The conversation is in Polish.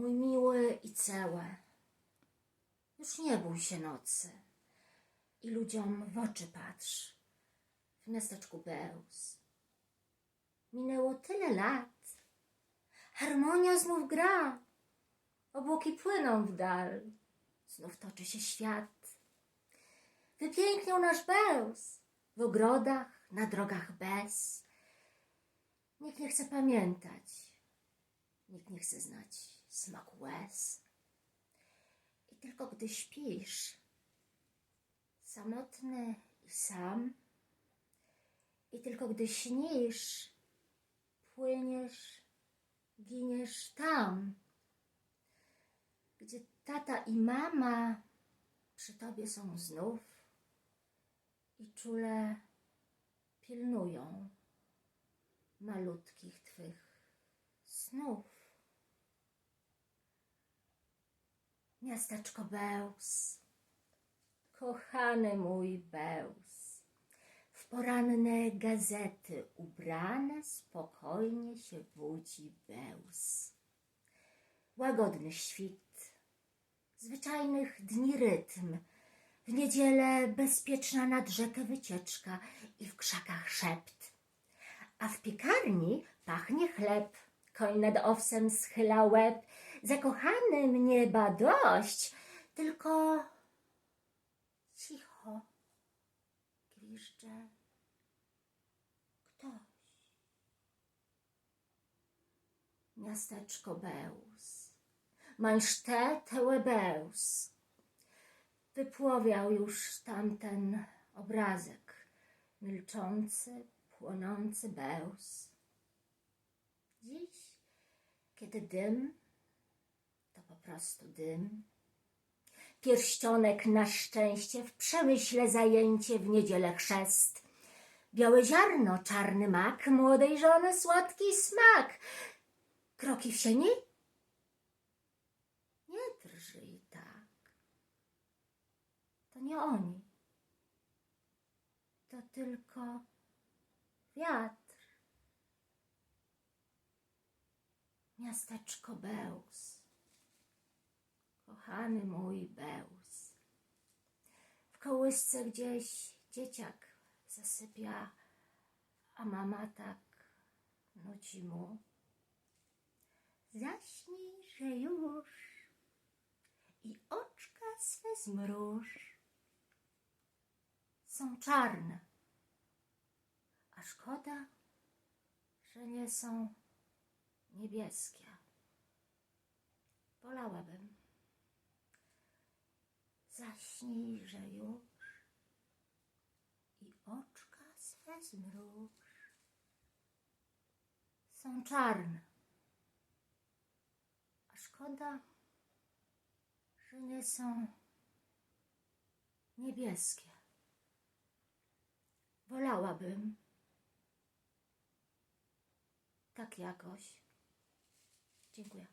Mój miły i cełe, już nie bój się nocy. I ludziom w oczy patrz. W miasteczku Bełz. Minęło tyle lat, harmonia znów gra, obłoki płyną w dal, znów toczy się świat. Wypiękniał nasz Bełz w ogrodach, na drogach bez. Nikt nie chce pamiętać, nikt nie chce znać smaku łez. I tylko gdy śpisz, samotny i sam, i tylko gdy śnisz, płyniesz, giniesz tam, gdzie tata i mama przy tobie są znów i czule pilnują malutkich twych snów. Miasteczko Bełz, kochany mój Bełz, w poranne gazety ubrane spokojnie się budzi Bełz. Łagodny świt, zwyczajnych dni rytm, w niedzielę bezpieczna nad rzekę wycieczka i w krzakach szept. A w piekarni pachnie chleb, koń nad owsem schyla łeb, zakochanym nieba dość, tylko cicho gwizdże ktoś. Miasteczko Bełz, Mansztet Bełz, wypłowiał już tamten obrazek, milczący, płonący bełz. Dziś, kiedy dym, to po prostu dym. Pierścionek na szczęście, w przemyśle zajęcie, w niedzielę chrzest. Białe ziarno, czarny mak, młodej żony słodki smak. Kroki w sieni? Nie drżyj tak. To nie oni. To tylko wiatr. Miasteczko Bełz. Kochany mój Bełz. W kołysce gdzieś dzieciak zasypia, a mama tak nuci mu. Zaśnij, że już i oczka swe zmruż. Są czarne, a szkoda, że nie są niebieskie. Wolałabym. Zaśnij, że już i oczka swe zmruż. Są czarne, a szkoda, że nie są niebieskie. Wolałabym tak jakoś. Dziękuję.